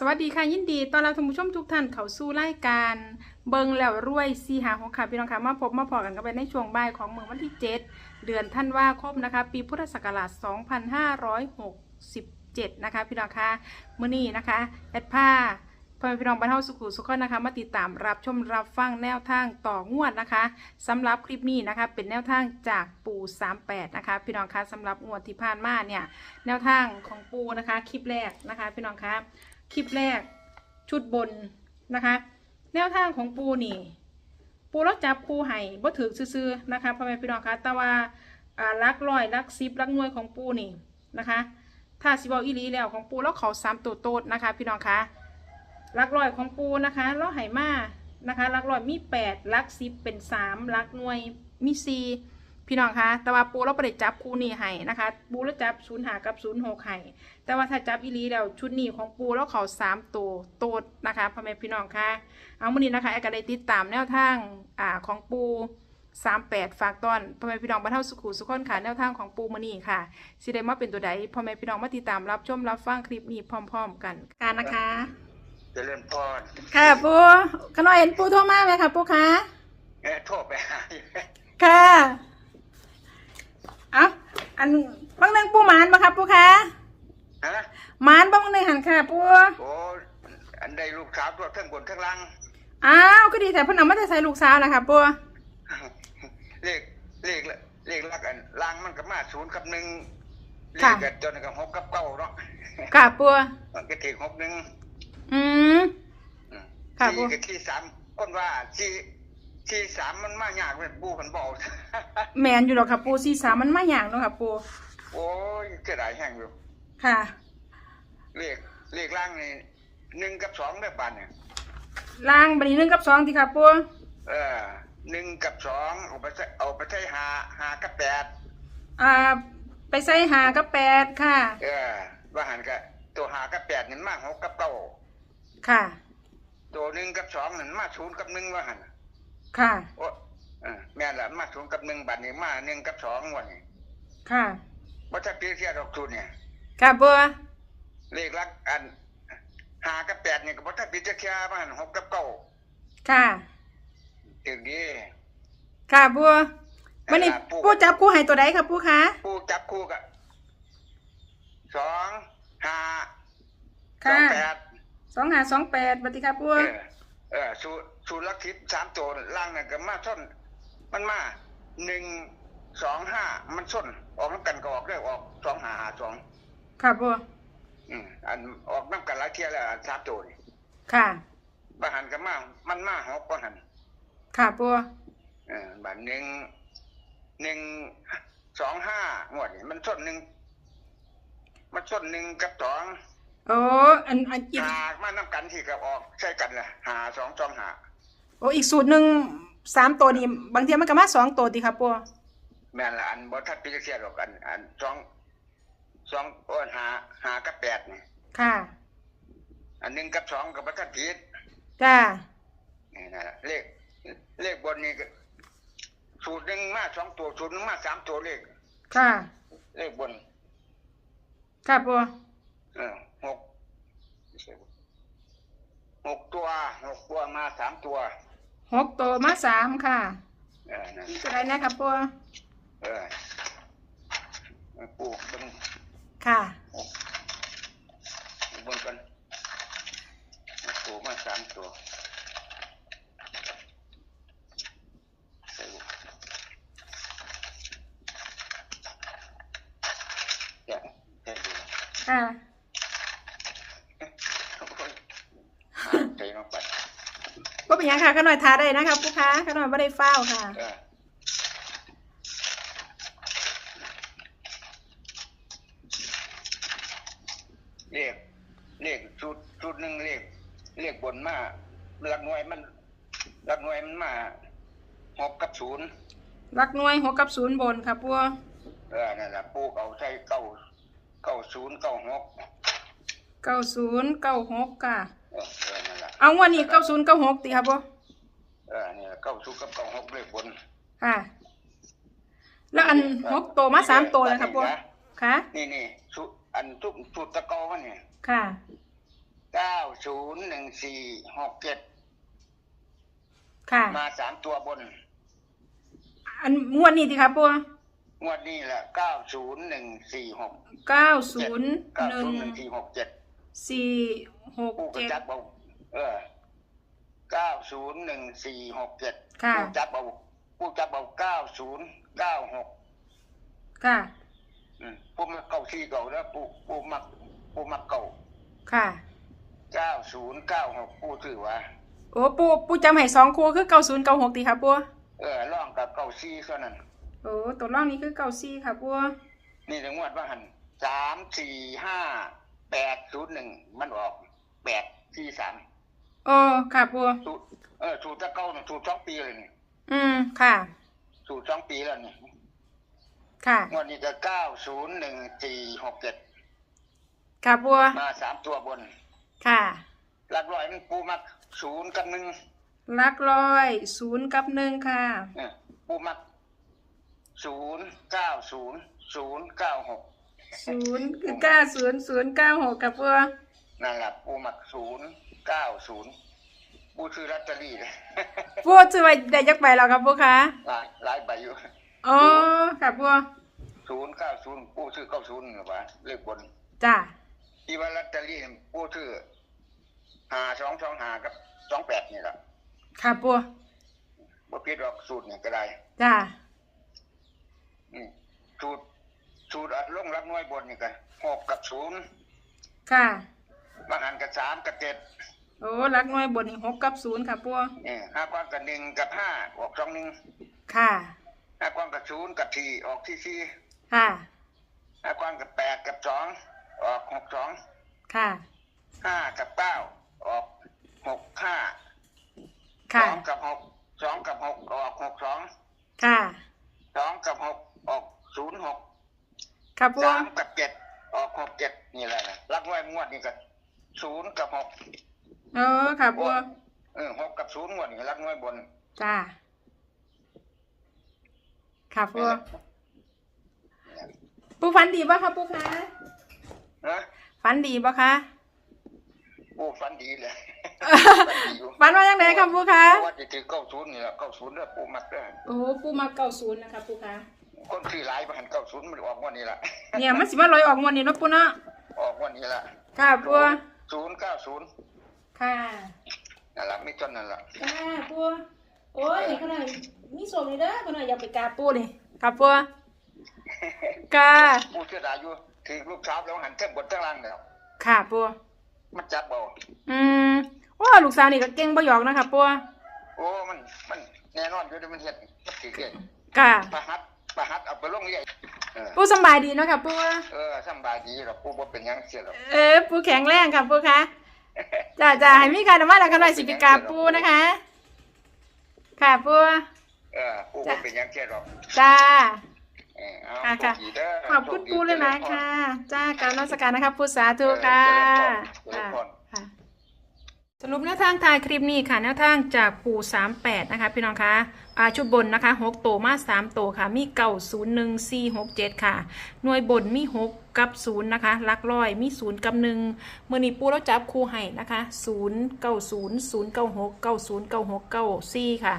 สวัสดีค่ะยินดีตอนรับท่านผู้ชมทุกท่านเข้าสู่รายการเบิงแล้วรวยซีหาของค่ะพี่น้องค่ะมาพบมาพอกันกันไปในช่วงบ่ายของเมืองวันที่ 7 เดือนธันวาคมนะคะ ปีพุทธศักราช 2567 นะคะพี่น้องค่ะมื้อนี้นะคะแอดผ้าพ่อแม่พี่น้องบรรเทาสุขุสุขคนนะคะมาติดตามรับชมรับฟังแนวทางต่องวดนะคะสำหรับคลิปนี้นะคะ เป็นแนวทางจากปู38นะคะ พี่น้องคะสำหรับงวดที่ผ่านมาเนี่ยแนวทางของปูนะคะคลิปแรกนะคะ พี่น้องคะ คลิปแรก ชุดบนนะคะ แนวทางของปูนี่ ปูรักจับปูไห่บ่ถือซื่อๆนะคะพ่อแม่พี่น้องคะแต่ว่าลักร้อยลักซิบลักน่วยของปูนี่นะคะ ถ้าสิบออีลีแล้วของปูแล้วเขาสามตัวโตดนะคะ พี่น้องคะลักร้อยของปูนะคะแล้วไห่มานะคะลักร้อยมีแปดลักซิบเป็นสามลักน่วยมีสี่ พี่น้องคะ แต่ว่าปูเราไม่ได้จับคู่นี่ให้นะคะ ปูแล้วจับศูนย์หากับศูนย์หกให้แต่ว่าถ้าจับอีหลีแล้วชุดนี้ของปูแล้วเขาสามตัวโตดนะคะพ่อแม่พี่น้องค่ะเอามื่อนี้นะคะแอร์ก็ได้ติดตามแนวทางอ่าของปูสามแปดฝากตอนพ่อแม่พี่น้องบรรเทาสุขุสุขคนค่ะแนวทางของปูมื่อนี้ค่ะสิได้มาเป็นตัวใดพ่อแม่พี่น้องมาติดตามรับชมรับฟังคลิปนี้พร้อม ๆ กันการนะคะเจริญพรค่ะปูขน้อยเห็นปูโทรมาไหมคะปูคะเอ้ยโทษไปหาอยู่ค่ะ เอาอันบางหนึ่งปูหมานมาครับปูคะฮะหมานบางหนึ่งหันค่ะปูโอ้อันใดลูกสาวตัวทั้งบนทั้งล่างอ้าวก็ดีแต่เพนเอามาแต่ใส่ลูกสาวนะคะปูเลขเลขละเลขลักอันล่างมันก็มาศูนย์กับหนึ่งเลขกันจนกับหกกับเก้าเนาะค่ะปูมันก็ถึงหกหนึ่งอืมอืมค่ะที่ปู่กับที่สามคนว่าที่ ที่สามมันมากยากเลยปูมันบอกแมนอยู่หรอกค่ะปูซีสามมันมาอย่างเนาะค่ะปูโอ้ยเสียดายแห้งอยู่ค่ะ เลขเลขล่างนี่หนึ่งกับสองได้บานเนี่ยล่างบันนี้หนึ่งกับสองที่ค่ะปูเออหนึ่งกับสองเอาไปใช้เอาไปใช้หาหากับแปดอ่าไปใส่หากับแปดค่ะ เออว่าหันกับตัวหากับแปดนั่นมาหกกับเก้าค่ะ ตัวหนึ่งกับสองนั่นมาศูนย์กับหนึ่งว่าหัน ค่ะ โอ้เออแม่นละมาศูนย์กับหนึ่งบัดนี้มาหนึ่งกับสองวันนี้ค่ะว่าถ้าเปรียบเทียบดอกทุนเนี่ย ค่ะปูเลขลักอันหากับแปดเนี่ยก็บ่ถ้าเปรียบเทียบว่าหันหกกับเก้าค่ะ ถึงดีค่ะปูวันนี้ปูจับกูให้ตัวใดค่ะปูคะผู้จับคู่กับสองห้าสอค่ะงแปดสองหาสองแปดบัติค่ะปูเออเออสู สูตรลักทิพย์สามตัวล่างนั่นก็มาส้นมันมาหนึ่งสองห้ามันส้นออกน้ำกันก็ออกได้ออกสองหาหาสองค่ะปูอืมอันออกน้ำกันหลายเที่ยแล้วอันสามตัวนี่ค่ะบาหันก็มามันมาหกบาหันค่ะปูเออบาทหนึ่งหนึ่งสองห้างวดนี่มันส้นหนึ่งมันส้นหนึ่งกับสองโอ้อันอันอีกหามาน้ำกันที่กับออกใช่กันเลยหาสองสองหา โอ้อีกสูตรหนึ่งสามตัวนี่บางทีมันก็มาสองตัวติค่ะปูแม่นละอันบ่ทัดพิจารณาหรอกอันอันสองสองโอ้นหาหากับแปดนี่ค่ะ อันหนึ่งกับสองกับบ่ทัดผิดจ้านี่นะเลขเลขบนนี่ก็สูตรหนึ่งมาสองตัวสูตรหนึ่งมาสามตัวเลขค่ะเลขบนค่ะปูเออหกหกตัวหกตัวมาสามตัว หกตัวมาสามค่ะเออนั่นตัวใดนะครับปูเออปูเบิ่งค่ะ เบิ่งกันปูมาสามตัวใส่บุกอย่าใส่บุก ค่ะ ใจน้องไป ก็ เป็นหยังค่ะขน่อยทาได้นะคะปูคะขน่อยไม่ได้เฝ้าวค่ะเออเรียกเรียกชุดชุดหนึ่งเรียกเรียกบนมาหลักหน่วยมันหลักหน่วยมันมาหกกับศูนย์รักหน่วยหกกับศูนย์บนค่ะปูเออนั่นแหละปูเอาใช้เก้าเก้าศูนย์เก้าหกเก้าศูนย์เก้าหกค่ะ เออเออนั่นแหละ เอาวันนี้เก้าศูนย์เก้าหกติค่ะปูเออนี่เก้าศูนย์กับเก้าหกเลขบนค่ะ แล้วอันหกตัวมาสามตัวเลยค่ะปูค่ะ นี่นี่ชุดอันชุดชุดตะเกอมันเนี่ยค่ะเก้าศูนย์หนึ่งสี่หกเจ็ดค่ะ มาสามตัวบน อันงวดนี้ดีครับปูงวดนี้แหละเก้าศูนย์หนึ่งสี่หกเก้าศูนย์เก้าหนึ่ศูงนย์หนึ่งสี่หกเจ็ดสี่หกผู้กระเจ็ดจับเอา เออเก้าศูนย์หนึ่งสี่หกเจ็ดค่ะ ผู้จับเอาผู้จับเอาเก้าศูนย์เก้าหกค่ะอืมผู้มักเก่าที่เก่าแล้วผู้ผู้มักผู้มักเก่าค่ะ เก้าศูนย์เก้าหกผู้ถือว่า โอ้ปูปูจำให้สองครูคือเก้าศูนย์เก้าหกดีครับปูเออร่องกับเก่าซี่เท่านั้น โอ้ตัวร่องนี้คือเก้าสี่ครับปูนี่ถึงงวดว่าหันสามสี่ห้าแปดศูนย์หนึ่งมันออกแปดสี่สาม โอ้ค่ะปูสูตรเออสูตรตะเก้าน่ะสูตรสองปีเลยนี่อืมค่ะ สูตรสองปีแล้วนี่ค่ะงวดนี้จะเก้าศูนย์หนึ่งสี่หกเจ็ดค่ะปูมาสามตัวบน ค่ะหลักร้อยมันปูมักศูนย์กับหนึ่งลักร้อยศูนย์กับหนึ่งค่ะ เออปูมักศูนย์เก้าศูนย์ศูนย์เก้าหกศูนย์คือเก้าศูนย์ศูนย์เก้าหกครับปูนั่นแหละปูมักศูนย์ เก้าศูนย์ปูซื้อลอตเตอรี่เลยปูจะไปได้ยักใบแล้วครับปูคะหลายหลายใบอยู่อ๋อค่ะปูศูนย์เก้าศูนย์ปูซื้อเก้าศูนย์หรือวะเลขบนจ้าที่ว่าลอตเตอรี่ปูซื้อหาสองสองหากับสองแปดนี่แหละค่ะปูบ่ผิดหรอกสูตรนี่ก็ได้ จ้าอืมสูตรสูตรอัดลงรักน้อยบนนี่กันหกกับศูนย์ค่ะบางอันกับสามกับเจ็ด โอ้ลักน้อยบนนี่หกกับศูนย์ค่ะปูเนี่ยห้าก้อนกับหนึ่งกับห้าออกสองหนึ่งค่ะ ห้าก้อนกับศูนย์กับสี่ออกที่สี่ค่ะ ห้าก้อนกับแปดกับสองออกหกสองค่ะ ห้ากับเก้าออกหกห้าสค่ะ องกับหกสองกับหกออกหกสองค่ะ สองกับหกออกศูนย์หกค่ะปูสามกับเจ็ดออกหกเจ็ดนี่แหละนะรักไว้งวดนี่ก็ศูนย์กับหก เออค่ะปูเออหกกับศูนย์งวดนี่รักน้อยบนจ้าค่ะปูปูฝันดีป่ะคะปูคะนะฝันดีป่ะคะโอ้ฟันดีเลยฝันว่ายังไงคะปูคะเพราะว่าจะถือเก้าศูนย์นี่แหละเก้าศูนย์เนี่ยปูมักเด้อโอ้โหปูมาเก้าศูนย์นะคะปูคะคนที่หลายมาหันเก้าศูนย์มันออกงวันนี้ละเนี่ยมันสิมาลอยออกงวดนี้เนาะปูเนาะออกงวันนี้ละค่ะปูศูนย์เก้าศูนย์ ค่ะนั่นแหละไม่ต้นนั่นแหละค่ะปูโอ้ยขนาดมีส่งเลยเด้อขนาดอยากไปกราบปูนี่ค่ะปูค่ะปูเชื่อดายอยู่ถือลูกสาวแล้วหันเท่งบนเท่งล่างแล้วค่ะปูมันจับเบาอืมว่าลูกสาวนี่ก็เก่งบ่หยอกนะคะปูโอ้มันมันแน่นอนอยู่ที่มันเห็ดมันถือเก่งค่ะประหัดประหัดเอาไปลงเรียนเออปูสำบายดีเนาะค่ะปูเออสำบายดีหรอกปูบ่เป็นหยังเสียหรอกเออปูแข็งแรงค่ะปูคะ จ้าจ้าให้มีการนำมาแล้วกันหน่อยสิไปกราบปูนะคะ ค่ะปูเออปูบ่เป็นหยังเสียหรอกจ้าเออเอาค่ะค่ะโชดีเด้อขอบคุณโชดีปูเลยนะค่ะ จ้าการนมัสการนะคะปูสาธุเออค่ะ เจริญพรเจริญพรค่ะ สรุปแนวทางทายคลิปนี้ค่ะแนวทางจากปู่38 นะคะ พี่น้องคะอาชุดบนนะคะ6โตมา3โตค่ะ มีเก่า0 1 4 6 7 ค่ะ หน่วยบนมี 6 กับ0นะคะลักร้อยมี 0 กับ1เมื่อนี้ปูเราจับคู่ให้นะคะ0 9 0 0 9 6 9 0 9 6 9 4 ค่ะ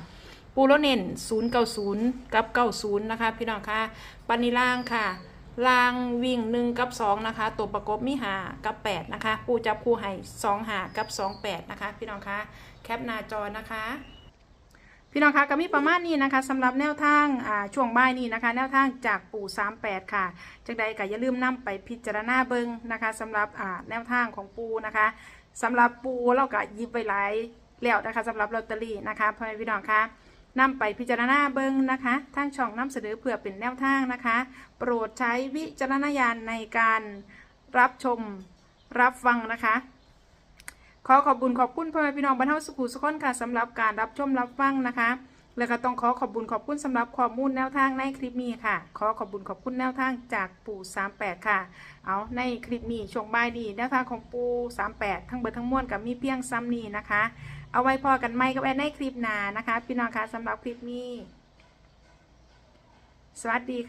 ปูแล้วเน้น0 9 0 กับ 90 นะคะ พี่น้องคะปันนิล่างค่ะ ลางวิ่งหนึ่งกับสองนะคะ ตัวประกบมีหากับแปดนะคะปูจับคู่ให้สองหากับสองแปดนะคะ พี่น้องคะแคปหน้าจอนะคะพี่น้องคะก็มีประมาณนี้นะคะสำหรับแนวทางอ่าช่วงบ่ายนี้นะคะ แนวทางจากปู่ 38 ค่ะจากใดก็อย่าลืมนำไปพิจารณาเบิ่งนะคะสำหรับอ่าแนวทางของปูนะคะสำหรับปูเราก็ยิบไปหลายแล้วนะคะสำหรับลอตเตอรี่นะคะพ่อแม่พี่น้องคะ นำไปพิจารณาเบิ่งนะคะทางช่องนำเสนอเพื่อเป็นแนวทางนะคะ โปรดใช้วิจารณญาณในการรับชมรับฟังนะคะ ขอขอบคุณขอบคุณพ่อแม่พี่น้องบรรเทาสุขุสุขคนค่ะสำหรับการรับชมรับฟังนะคะ แล้วก็ต้องขอขอบคุณขอบคุณสำหรับข้อมูลแนวทางในคลิปนี้ค่ะ ขอขอบคุณขอบคุณแนวทางจากปู่ 38 ค่ะ เอาในคลิปนี้ช่วงบ่ายดีแนวทางของปู่ 38 ทั้งเบิดทั้งมวลกับมีเพียงซ้ำนี้นะคะ เอาไว้พอกันไหมกับแอนในคลิปหน้านะคะ พี่น้องคะสำหรับคลิปนี้ สวัสดีค่ะ